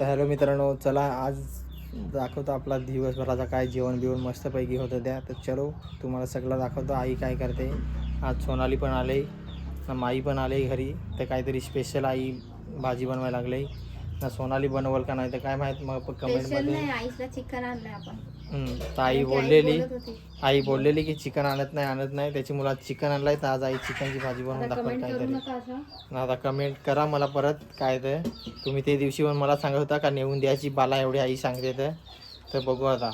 तर हॅलो मित्रांनो चला आज दाखवतो आपला दिवसभराचा काय जेवण बिवण मस्तपैकी होतं त्या. तर चलो तुम्हाला सगळं दाखवतो. आई काय करते? आज सोनाली पण आले ना माई पण आले घरी. तर काहीतरी स्पेशल आई भाजी बनवायला लागले. ना सोनाली बनवल का नाही तर काय माहीत मग कमेंटमध्ये नाही आईसला चिकन आणलंय आपण. आई बोललेली. आई बोललेली की चिकन आणत नाही आणत नाही. त्याची मुला चिकन आणलाय तर आज आई चिकनची भाजी बनवून दाखवत कमेंट करू काहीतरी नका असं. आता कमेंट करा मला परत काय ते. तुम्ही ते दिवशी पण मला सांगत होता का नेऊन द्यायची बाला एवढी आई सांगते तर तर बघू आता.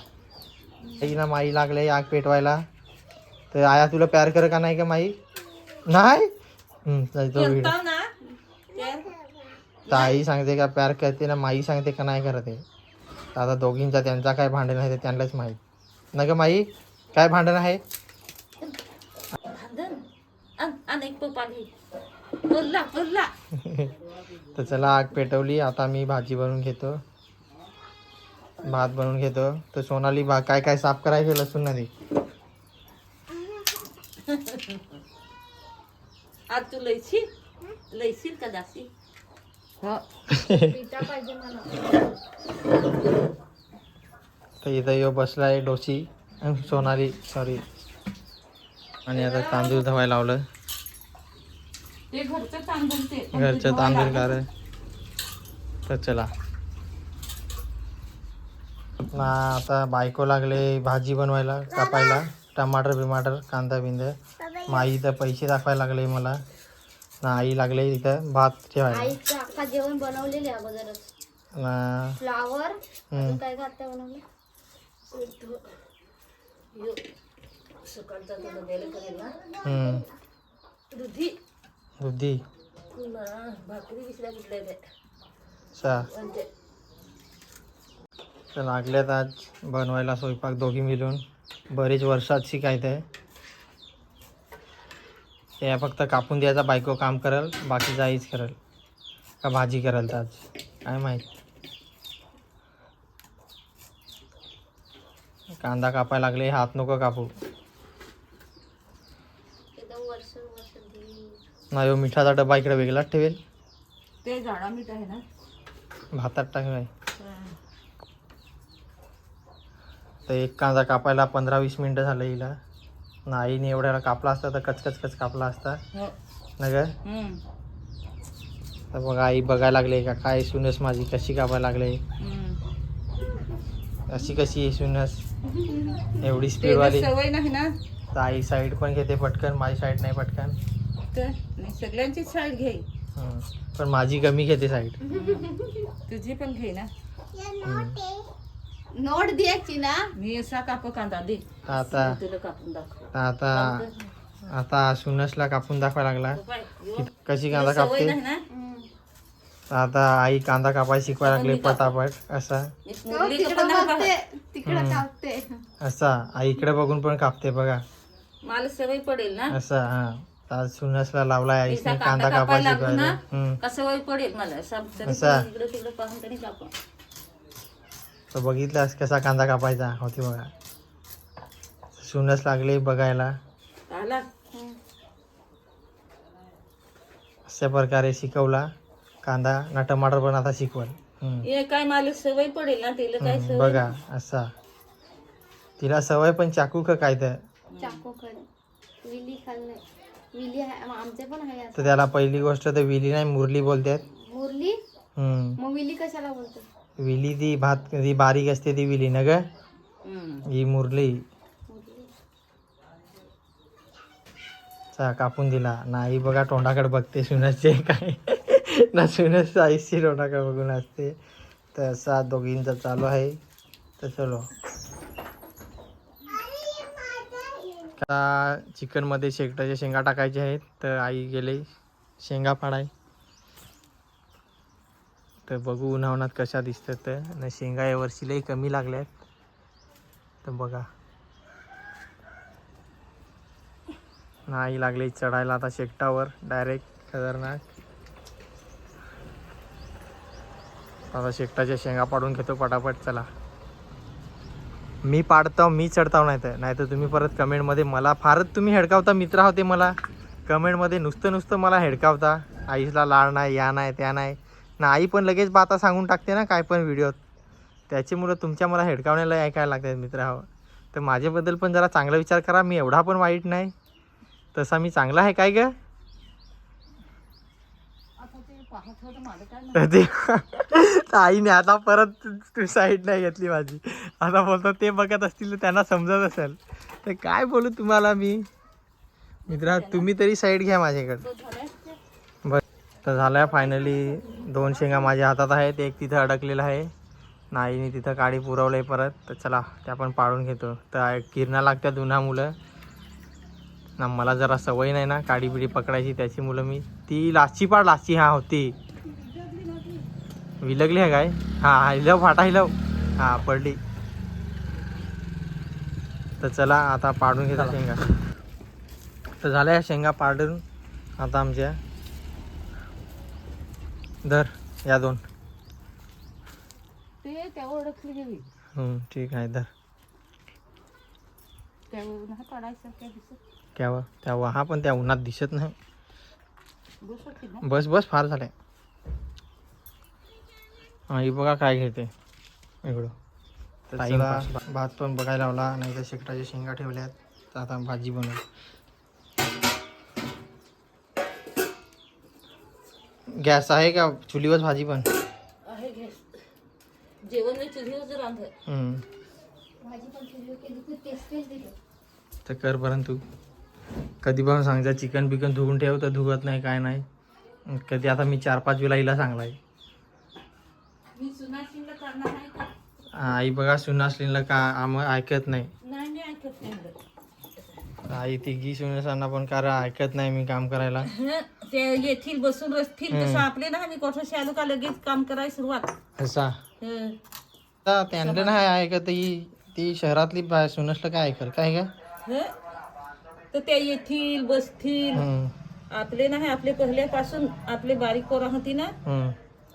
आई ना माई लागले आग पेटवायला. तर आया तुला प्यार कर का नाही का माई? नाही? आई सांगते का प्यार करते ना माई सांगते का नाही करते? आता दोघींचा त्यांचा काय भांडण आहे ते त्यांनाच माहीत. ना ग माई? काय भांडण आहे? तर चला आग पेटवली. आता मी भाजी बनवून घेतो. भात बनवून घेतो. तर सोनाली बा काय काय साफ करायचे लसूण नदी आज तू लयशील लयशील का दासी तर इथं यो बसलाय डोशी अं, सोनाली सॉरी आणि आता तांदूळ धवायला लावलं. ते घरचं तांदूळ ते. घरचं तांदूळ कार तर चला. ना आता बायको लागले भाजी बनवायला कापायला. टमाटर बिमाटर कांदा बिंद. माई इथं पैसे दाखवायला लागले मला. आई लागले इथं भात ठेवायला आईचं अख्खा जेवण बनवलेले अगोदरच. फ्लावर. अजून काय घातलं बनवलं? सकाळचा तुला द्यायला करेल ना हम्म, दुधी भाकरी कुठल्या म्हणजे तर लागल्यात आज बनवायला स्वयंपाक दोघी मिळून. बरेच वर्षात शिकायचं ते फक्त कापून द्यायचा बायको काम करल बाकीचं आईच करल. का भाजी करल तर आज? काय माहीत? कांदा कापायला लागले हात नको कापू. एकदम वर्ष वर्ष दिली. नाही हो मिठाचा डबा इकडे वेगळाच ठेवेल. ते झाडा मीठ आहे ना? भातात टाकलाय तर एक कांदा कापायला पंधरा वीस मिनटं झालं हिला. ना आईने एवढ्याला कापला असता तर कचकच कच कापला असता. हो. ना ग. तर बघा आई बघायला लागले का काय सुनस माझी कशी कापायला लागले. अशी कशी आहे सुनस एवढी सवय नाही ना? तर आई साईड पण घेते पटकन? माझी साईड नाही पटकन. नाही सगळ्यांची साईड घे. पण माझी कमी घेते साईड तुझी पण घे ना. नोट द्यायची ना मी असा काप कांदा दे आता तुला कापून दाखव आता आता सुनसला कापून दाखवायला लागला कशी कांदा कापते आता आई कांदा कापायला शिकवायला लागले पटापट असा तिकडं. कापते असा आई इकडे बघून पण कापते बघा मला सवय पडेल ना असा हा तर सुनसला लावलाय आईने कांदा कापायला शिकवायला ना हम्म. का सवय पडेल मला असा? पण इकडे तिकडे पाहून तरी कापा तर बघितलास कसा कांदा कापायचा. होती बघा. सुनस लागले बघायला. आला अशा प्रकारे शिकवला. कांदा ना टमाटर पण आता शिकवल. हम्म. हे काय मला सवय पडेल ना तिला काय हम्म, सवय? बघा असा. तिला सवय पण चाकू का काय तर. चाकू कडे विली खाल्लंय. विली आहे आमचे पण आहे असं. तर त्याला पहिली गोष्ट तर विली नाही मुरली बोलतात. मुरली? हम्म. मग विली कशाला बोलतो? विली ती भात ती बारीक असते ती विली ना ग. ही मुरली. चा कापून दिला. नाही बघा तोंडाकडे बघते. सुनसचे काय? ना सुनस आईशी तोंडाकडे बघून असते. तर असा दोघींचा चालू आहे. तर चलो. का चिकनमध्ये शेकटाच्या शेंगा टाकायचे आहेत. तर आई गेले. शेंगा फाडाय. तर बघू उन्हावणात कशा दिसतात तर आणि शेंगा या वर्षी लई कमी लागल्या आहेत तर बघा. नाही लागले चढायला आता शेकटावर. डायरेक्ट खतरनाक. आता शेकटाच्या शेंगा पाडून घेतो पटापट. चला. मी पाडतो मी चढताव नाही तर. नाही तर तुम्ही परत कमेंटमध्ये मला फारच तुम्ही हेडकावता मित्र होते मला. कमेंटमध्ये नुसतं नुसतं मला हेडकावता. आईसला लाड नाही या नाही त्या नाही. ना आई पण लगेच बाता सांगून टाकते ना काय पण व्हिडिओत त्याच्यामुळं तुमच्या मला हेडकावण्याला ऐकायला लागतात मित्र हो. तर माझ्याबद्दल पण जरा चांगला विचार करा मी एवढा पण वाईट नाही. तसा मी चांगला आहे काय ग? ते आईने आता परत तू साईड नाही घेतली माझी. आता बोलतो ते बघत असतील तर त्यांना समजत असेल. तर काय बोलू तुम्हाला मी? मित्रा तुम्ही तरी साईड घ्या माझ्याकडे. तर झालं आहे फायनली दोन शेंगा माझ्या हातात आहेत. एक तिथं अडकलेला आहे. नाईने तिथं काडी पुरवलं आहे परत. तर चला त्या पण पाडून घेतो. तर किरणा लागत्या दुना मुलं. ना मला जरा सवय नाही ना काडी बिडी पकडायची त्याची मुलं मी. ती लाची पाड लाची हा होती विलगली आहे काय? हां हा हिलव फाटा हिलव हां पडली. तर चला आता पाडून घेता शेंगा. तर झाल्या या शेंगा पाडून. आता आमच्या धर या दोन. ते त्यावर अडकली गेली. हम्म, ठीक आहे धर. त्यावर नाही काढायचं काय दिसत? त्यावर त्या हा पण त्या उन्हात दिसत नाही. बस ना? बस बस फार झालंय. हा ही बघा काय घेते. इकडं. तर चला, भात पण बघायला लावला नाही तर शेकटाच्या शेंगा ठेवल्यात. तर आता भाजी बनवू. गॅस आहे का? चुलीवर भाजी पण. आहे गॅस. जेवण मी चुलीवर रांध हम्म. भाजी पण केली तर टेस्टेच दिलं. तर कर बरं तू. कधी पण सांगता चिकन बिकन धुवून ठेव तर धुवत नाही काय नाही. कधी आता मी चार पाच वेळा हिला सांगलाय. मी सुनाशिंग करणार नाही का? आई बघा सुनासलीला का आम ऐकत नाही. नाही मी ऐकत नाही. आई तिघी सुनासांना पण कारण ऐकत नाही मी काम करायला. ते येथील बसून रसतील. तसं आपले ना मी कोठाशी आलो का लगेच काम करायला सुरुवात. असा. हं. आता त्यांना नाही ऐकत ही ती शहरातली बाय सुनसलं काय ऐकल काय का हं? तर ते येथील बसतील हम्म, आपले नाही आपले पहिल्यापासून आपले बारीक पोरं होती ना हम्म,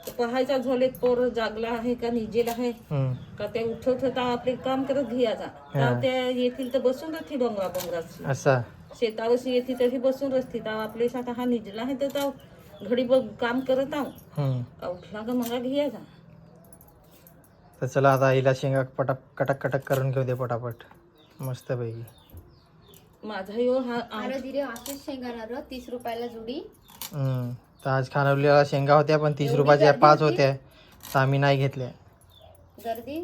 पाहायचा झोलेत पोर जागला आहे का निजेला आहे. का ते उठवत होता आपले काम करत घ्यायचा हा. ते येथील तर बसून राहतील डोंगरा डोंगरात असा. शेतावरशी येते तरी बसून रस्ती. तर आपले आता हा निजला आहे तर तो घडी बघ काम करत आहो उठला का मग घ्यायचा तर चला आता आईला शेंगा पटक कटक कटक करून घेऊ दे पटापट. मस्त पैकी. माझा यो हा अरे दिरे असेच शेंगाणार तीस रुपयाला जुडी. हम्म. तर आज खानवलीला शेंगा होत्या पण तीस एवढी रुपयाच्या गर्दी पाच होती? होत्या. तर आम्ही नाही घेतल्या. गर्दी?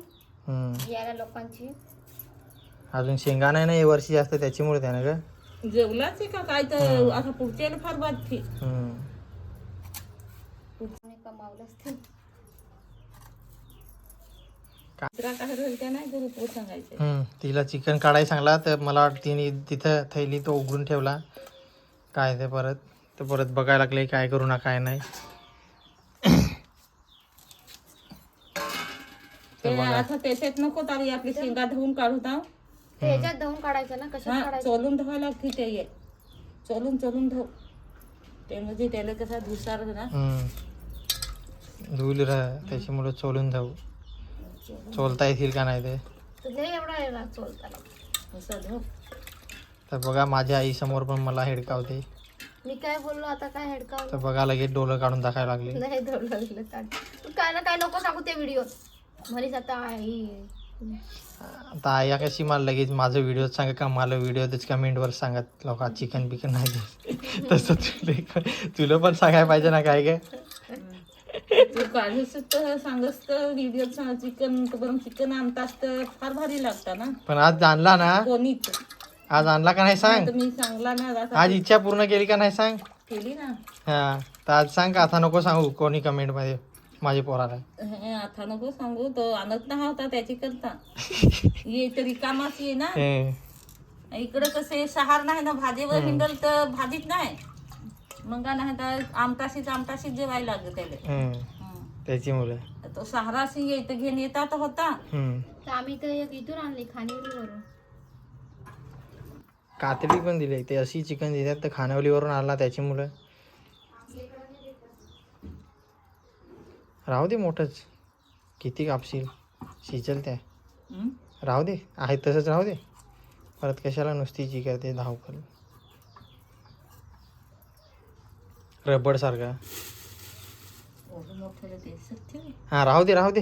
हम्म. यायला लोकांची? अजून शेंगा नाही ना या वर्षी जास्त त्याच्यामुळे त्यानं ग. जेवलाच आहे का काय तर आता फार बादती हम्म. कोणी कमावलं असते. दुसरा काय राहिलं नाही तर उपयोग सांगायचं. हम्म. तिला चिकन काढायला सांगला तर मला वाटतं तिने तिथं थैली तो उघडून ठेवला. काय ते परत. तर परत बघायला लागले काय करू ना काय नाही. ते आता त्याच्यात नको तारी आपली शेंगा धुवून काढू ताव ते ह्याच्यात धुवून काढायचं ना कशात हा काढायचं? चोलून धुवा लागते ते ये चोलून चोलून धुव. ते म्हणजे त्याला कसा धुसार ना. हम्म. धुवली राह त्याच्यामुळे चोलून जाऊ चोलता येतील का नाही ते? एवढा तर बघा माझ्या आई समोर पण मला हेडकावते. मी काय बोललो आता काय हेडकाव तर बघा लगेच डोलं काढून दाखायला लागले. नाही लागलं काढ तू काय ना काय नको सांगू त्या व्हिडिओत म्हणीस आता आई. आता आया कशी मला लगेच माझं व्हिडिओ सांगा का मला व्हिडिओतच कमेंटवर सांगत लोक चिकन बिकन नाही तसं तुला तुला पण सांगायला पाहिजे ना काय काय? तू सांगस तर व्हिडिओ चिकन चिकन आणतास तर फार भारी लागता ना? पण आज आणला ना? कोणीच. आज आणला का नाही सांग? मी सांगला ना आज इच्छा पूर्ण केली का नाही सांग? केली ना. हा तर आज सांग का आता नको सांगू कोणी कमेंटमध्ये माझ्या पोराला. हे आता नको सांगू तो आणत नाही होता त्याची करता ये तरी कामाच ये ना. हे, इकडं कसं सहार नाही ना भाजीवर हिंडल तर भाजीत नाही. मग नाही तर आमटाशीच आमटाशीच जेवायला लागत त्याला. हं. त्याची मुलं. तो सहारा अशी येतं घेऊन येतात होता. आम्ही तर एक इथून आणली खानिवलीवरून कातडी पण दिली. ते अशी चिकन देतात तर खानावलीवरून आला त्याची मुलं. राहू दे मोठंच. किती कापशील? शिजल त्या. हं? राहू दे. आहे तसंच राहू दे. परत कशाला नुसती जी करते धावपल रबड सारखा. हां राहू दे राहू दे.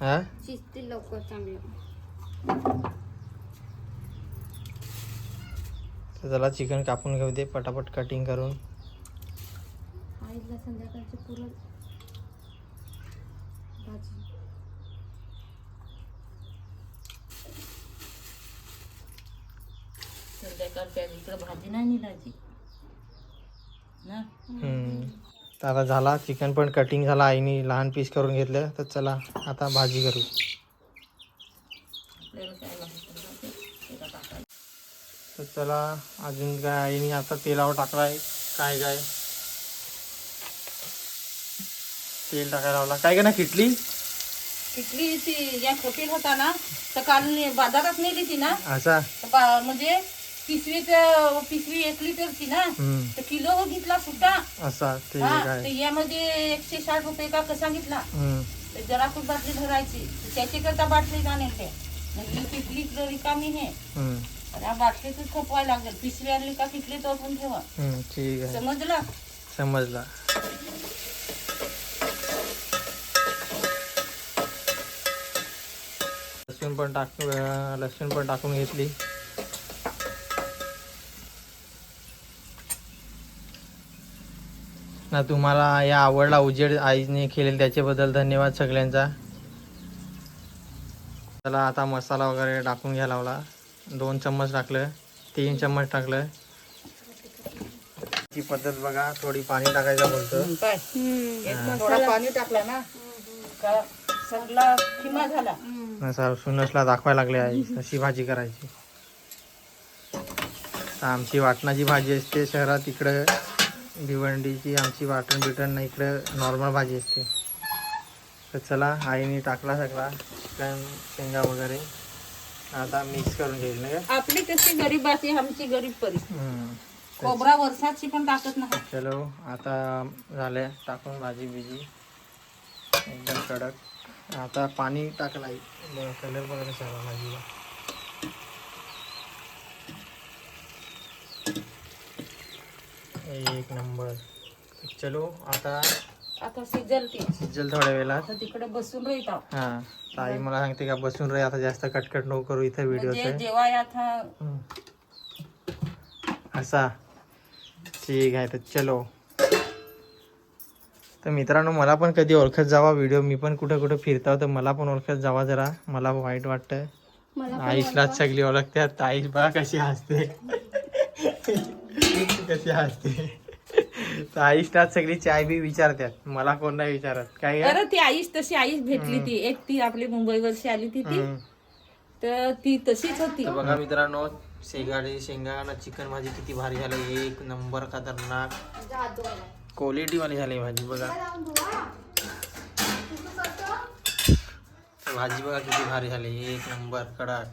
हां? तर त्याला चिकन कापून घेऊ दे पटापट कटिंग करून. आईला संध्याकाळची पुरण. भाजी. इकडे भाजी नाही निघायची. ना? हम्म. तर आता झाला चिकन पण कटिंग झाला आईने लहान पीस करून घेतलं तर चला आता भाजी करू आपल्याला काय लागतं ते एका टाकायचं. तर चला अजून काय आईने आता तेलावर टाकलाय. काय काय? तेल टाकायला लावला. काय का ना किटली तिथली ती या खोटील होता ना तर काल ने- बाजारात नेली ती ना. असा तर बा- म्हणजे पिशवी पिशवी एक लिटरची ना हम्म. तर किलो घेतला सुद्धा. असा ते हा तर काय यामध्ये एकशे साठ रुपये का कसा घेतला? हम्म. तर जरा खूप बाटली भरायची. तर त्याच्याकरता बाटली जाण्याचे म्हणजे ही रिकामी आहे हम्म. आणि या बाटलीतच खपवायला लागेल. पिशवी आणली का पिशवी तो पण ठेवा. हम्म, ठीक आहे. समजलं? समजला. लसूण पण टाक अं, लसूण पण टाकून घेतली. ना तुम्हाला या आवडला उजेड आईने केलेला त्याच्याबद्दल धन्यवाद सगळ्यांचा. त्याला आता मसाला वगैरे टाकून घ्यायला लावला. दोन चम्मच टाकलं तीन चम्मच टाकलं. ती पद्धत बघा थोडी पाणी टाकायचं बोलतो थोडा पाणी टाकला ना? का? सगळा खिमा झाला. नसा सुनसला दाखवायला लागले आई कशी भाजी करायची. तर आमची वाटणाची भाजी असते शहरात इकडं भिवंडीची आमची वाटण बिटण नाही इकडं नॉर्मल भाजी असते. तर चला आईने टाकला सगळा चिकन शेंगा वगैरे. आता मिक्स करून घेईल ना का आपली कशी गरीबाची आमची गरीब हम्म. खोबरा वर्षाची पण टाकत नाही. चलो आता झाले टाकून भाजी बिजी. एकदम कडक. आता पाणी टाकला कलर बघा कसा आला भाजीला. एक नंबर. चलो आता आता शिजल थोड्या वेळात. आता तिकडे बसून राहत. हा ताई मला सांगते का बसून रे आता जास्त कटकट नको करू इथं म्हणजे व्हिडिओचं जेव्हा आता. असा. ठीक आहे तर चलो. तर मित्रांनो मला पण कधी ओळखत जावा व्हिडिओ मी पण कुठं कुठं फिरतो तर मला पण ओळखत जावा जरा. मला वाईट वाटतं. मला आईसलाच सगळी ओळखतात आईस बघा कशी हसते. कशी हसते. तर आईसलाच सगळी चाय बी विचारतात. मला कोण नाही विचारत. काय ग? अरे ती आईच तशी आईच भेटली ती. एक ती आपली मुंबईवरची आली ती ती. हम्म. तर ती तशीच होती. तर बघा मित्रांनो शेगाडी शेंगाणा चिकन भाजी किती भारी झाली. एक नंबर खतरनाक. क्वालिटी वाली झाली भाजी बघा. भाजी बघा किती भारी झाली. एक नंबर कडक.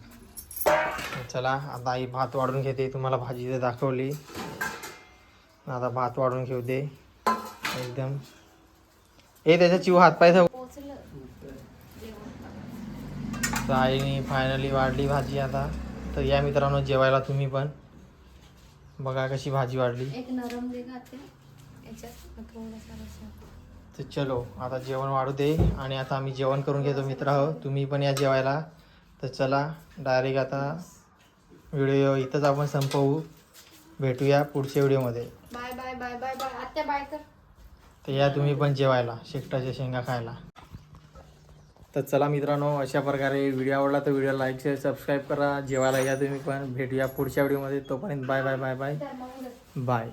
चला आता आई भात वाढून घेते. तुम्हाला भाजी तर दाखवली. आता भात वाढून घेऊ दे. एकदम. ए त्याचा चिव हात पाय तर आईने फायनली वाढली भाजी आता. तर या मित्रांनो जेवायला तुम्ही पण. बघा कशी भाजी वाढली. तर चलो आता जेवण वाढू दे. आणि आता आम्ही जेवण करून घेतो मित्र. आहो तुम्ही पण या जेवायला. तर चला डायरेक्ट आता व्हिडिओ इथंच आपण संपवू. भेटूया पुढच्या व्हिडिओमध्ये bye bye bye bye bye. आत्या बाय कर तर या तुम्ही पण जेवायला शेकटाच्या शेंगा खायला. तर चला मित्रांनो अशा प्रकारे व्हिडिओ आवडला तर व्हिडिओ लाईक शेअर सबस्क्राईब करा. जेवायला या तुम्ही पण. भेटूया पुढच्या व्हिडिओमध्ये तोपर्यंत बाय बाय बाय बाय. तर मग बाय.